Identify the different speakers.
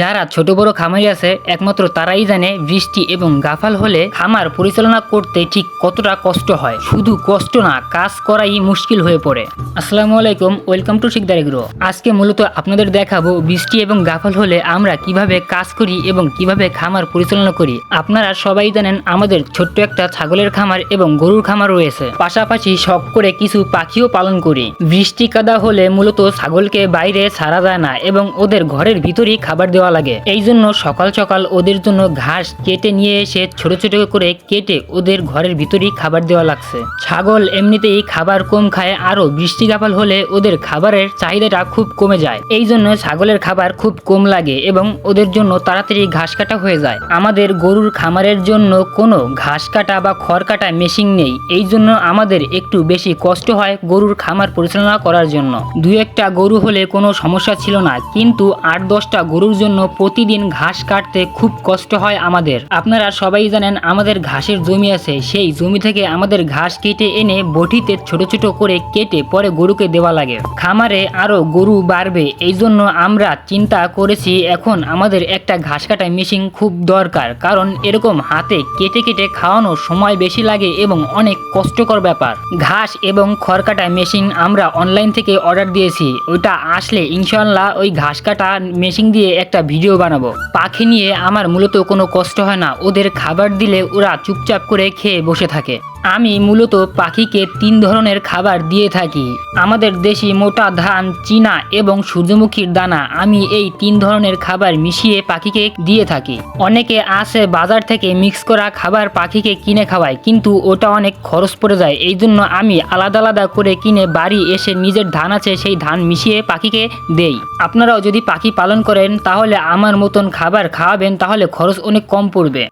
Speaker 1: যারা ছোট বড় খামারি আছে, একমাত্র তারাই জানে বৃষ্টি এবং গাফাল হলে খামার পরিচালনা করতে ঠিক কতটা কষ্ট হয়। শুধু কষ্ট না, কাজ করাই মুশকিল হয়ে পড়ে। আসসালামু আলাইকুম, ওয়েলকাম টু শিকদার এগ্রো। আজকে মূলত আপনাদের দেখাবো বৃষ্টি এবং গাফাল হলে আমরা কীভাবে কাজ করি এবং কীভাবে খামার পরিচালনা করি। আপনারা সবাই জানেন আমাদের ছোট্ট একটা ছাগলের খামার এবং গরুর খামার রয়েছে। পাশাপাশি শখ করে কিছু পাখিও পালন করি। বৃষ্টি কাদা হলে মূলত ছাগলকে বাইরে ছাড়া যায় না এবং ওদের ঘরের ভিতরেই খাবার দেওয়া লাগে। এই জন্য সকাল সকাল ওদের জন্য ঘাস কেটে নিয়ে এসে ছোট ছোট করে কেটে ওদের ঘরের ভিতরেই খাবার দেওয়া লাগছে। ছাগল এমনিতেই খাবার কম খায় আরও বৃষ্টি গাফাল হলে ওদের খাবারের চাহিদাটা খুব কমে যায়। এই জন্য ছাগলের খাবার খুব কম লাগে এবং ওদের জন্য তাড়াতাড়ি ঘাস কাটা হয়ে যায়। আমাদের গরুর খামারের জন্য কোনো ঘাস কাটা বা খড় কাটা মেশিন নেই। এই জন্য আমাদের একটু বেশি কষ্ট হয় গরুর খামার পরিচালনা করার জন্য। দু একটা গরু হলে কোনো সমস্যা ছিল না, কিন্তু আট দশটা গরুর জন্য প্রতিদিন ঘাস কাটতে খুব কষ্ট হয় আমাদের। আপনারা সবাই জানেন আমাদের ঘাসের জমি আছে। সেই জমি থেকে আমাদের ঘাস কেটে এনে বটিতে ছোট ছোট করে কেটে পরে গরুকে দেওয়া লাগে। খামারে আরও গরু বাড়বে। এই জন্য আমরা চিন্তা করেছি, এখন আমাদের একটা ঘাস কাটা মেশিন খুব দরকার। কারণ এরকম হাতে কেটে কেটে খাওয়ানোর সময় বেশি লাগে এবং অনেক কষ্টকর ব্যাপার। ঘাস এবং খড় কাটা মেশিন আমরা অনলাইন থেকে অর্ডার দিয়েছি। ওইটা আসলে ইনশাল্লাহ ওই ঘাস কাটা মেশিন দিয়ে একটা ভিডিও বানাবো। পাখি নিয়ে আমার মূলত কোনো কষ্ট হয় না। ওদের খাবার দিলে ওরা চুপচাপ করে খেয়ে বসে থাকে। আমি মূলত পাখিকে তিন ধরনের খাবার দিয়ে থাকি। আমাদের দেশি মোটা ধান, চীনা এবং সূর্যমুখীর দানা। আমি এই তিন ধরনের খাবার মিশিয়ে পাখিকে দিয়ে থাকি। অনেকে আসে বাজার থেকে মিক্স করা খাবার পাখিকে কিনে খাওয়ায়, কিন্তু ওটা অনেক খরচ পড়ে যায়। এই জন্য আমি আলাদা আলাদা করে কিনে বাড়ি এসে নিজের ধান আছে, সেই ধান মিশিয়ে পাখিকে দেই। আপনারাও যদি পাখি পালন করেন, তাহলে আমার মতন খাবার খাওয়াবেন, তাহলে খরচ অনেক কম পড়বে।